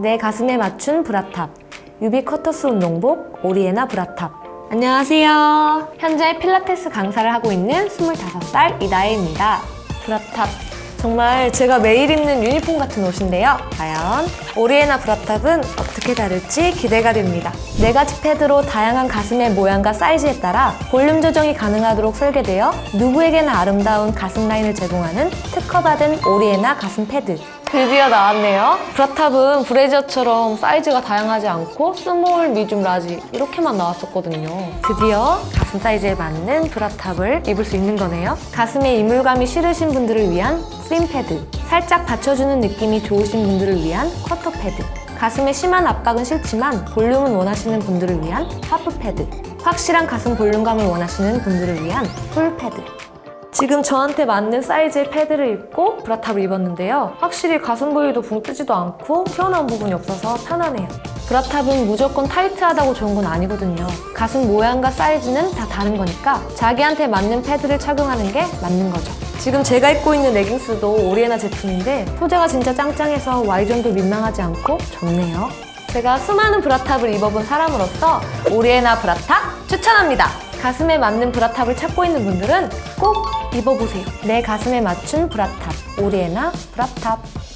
내 가슴에 맞춘 브라탑 유비 커터스 운동복 오리에나 브라탑 안녕하세요. 현재 필라테스 강사를 하고 있는 25살 이다혜입니다. 브라탑 정말 제가 매일 입는 유니폼 같은 옷인데요. 과연 오리에나 브라탑은 어떻게 다를지 기대가 됩니다. 네 가지 패드로 다양한 가슴의 모양과 사이즈에 따라 볼륨 조정이 가능하도록 설계되어 누구에게나 아름다운 가슴 라인을 제공하는 특허받은 오리에나 가슴 패드. 드디어 나왔네요. 브라탑은 브래지어처럼 사이즈가 다양하지 않고 스몰, 미줌, 라지 이렇게만 나왔었거든요. 드디어 가슴 사이즈에 맞는 브라탑을 입을 수 있는 거네요. 가슴에 이물감이 싫으신 분들을 위한 슬림 패드, 살짝 받쳐주는 느낌이 좋으신 분들을 위한 쿼터 패드, 가슴에 심한 압박은 싫지만 볼륨은 원하시는 분들을 위한 하프 패드, 확실한 가슴 볼륨감을 원하시는 분들을 위한 풀 패드. 지금 저한테 맞는 사이즈의 패드를 입고 브라탑을 입었는데요. 확실히 가슴 부위도 붕 뜨지도 않고 튀어나온 부분이 없어서 편하네요. 브라탑은 무조건 타이트하다고 좋은 건 아니거든요. 가슴 모양과 사이즈는 다 다른 거니까 자기한테 맞는 패드를 착용하는 게 맞는 거죠. 지금 제가 입고 있는 레깅스도 오리에나 제품인데 소재가 진짜 짱짱해서 Y존도 민망하지 않고 좋네요. 제가 수많은 브라탑을 입어본 사람으로서 오리에나 브라탑 추천합니다. 가슴에 맞는 브라탑을 찾고 있는 분들은 꼭 입어보세요. 내 가슴에 맞춘 브라탑, 오리에나 브라탑.